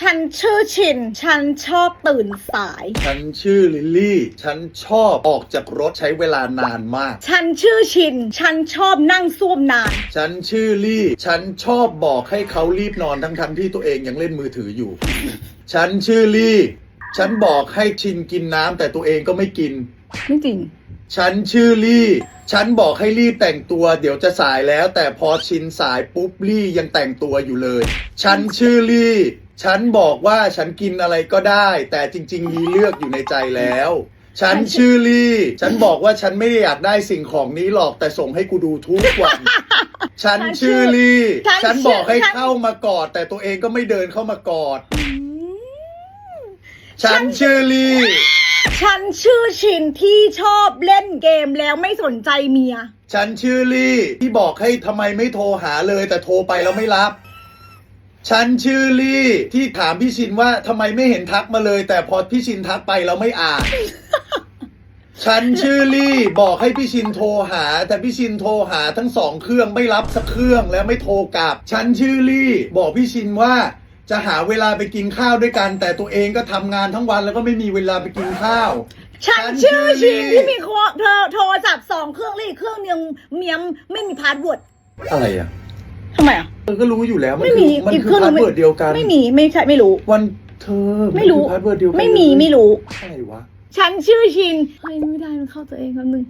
ฉันชื่อชิน ฉันชอบตื่นสาย ฉันชื่อลิลลี่ ฉันชอบออกจากรถใช้เวลานานมาก ฉันชื่อชิน ฉันชอบนั่งซ่วมนาน ฉันชื่อลี่ ฉันชอบบอกให้เขารีบนอนทั้งทั้งๆที่ตัวเองยังเล่นมือถืออยู่ ฉันชื่อลี่ ฉันบอกให้ชินกินน้ำแต่ตัวเองก็ไม่กิน ไม่จริง ฉันชื่อลี่ ฉันบอกให้ลี่แต่งตัวเดี๋ยวจะสายแล้ว แต่พอชินสายปุ๊บลี่ยังแต่งตัวอยู่เลย ฉันชื่อลี่ ฉันบอกว่าฉันกินอะไรก็ได้ แต่จริง ๆ มีเลือกอยู่ในใจแล้ว ฉันชื่อลี่ ฉันบอกว่าฉันไม่ได้อยากได้สิ่งของนี้หรอกแต่ส่งให้กูดูทุกวัน ฉันชื่อลี่ ฉันฉันบอกให้ฉันเข้ามากอด แต่ตัวเองก็ไม่เดินเข้ามากอดอืมฉันชื่อลี่ฉันชื่อชินที่ชอบเล่นเกมแล้วไม่สนใจเมีย ฉันชื่อลี่ที่บอกให้ทำไมไม่โทรหาเลยแต่โทรไปแล้วไม่รับ ฉันชื่อลี่ที่ถามพี่ชินว่าทำไมไม่เห็นทักมาเลย แต่พอพี่ชินทักไปแล้วไม่อ่าน ฉันชื่อลี่บอกให้พี่ชินโทรหา แต่พี่ชินโทรหาทั้งสองเครื่องไม่รับสักเครื่องและไม่โทรกลับ ฉันชื่อลี่ บอกพี่ชินว่าจะหาเวลาไปกินข้าวด้วยกัน แต่ตัวเองก็ทำงานทั้งวันแล้วก็ไม่มีเวลาไปกินข้าว ฉันฉันชื่อชื่ชิอนลี่ที่มีโคโทรโทรศัพท์สองเครื่องและอีกเครื่องนึงเมียมไม่มีพาสเวิร์ดอะไรอะทำไมอะเออก็รู้อยู่แล้วมันไม่คืมีอมันอีกคืเครื่อองพาสนึงเวิร์ดเดียวกันไม่มีไม่ใช่ไม่รู้ วันเธอไม่รู้ พาสเวิร์ดเดียวกันไม่มีเลยไม่รู้ อะไรวะ ฉันชื่อชินเฮ้ยไม่ได้มันเข้าตัวเองคำนึง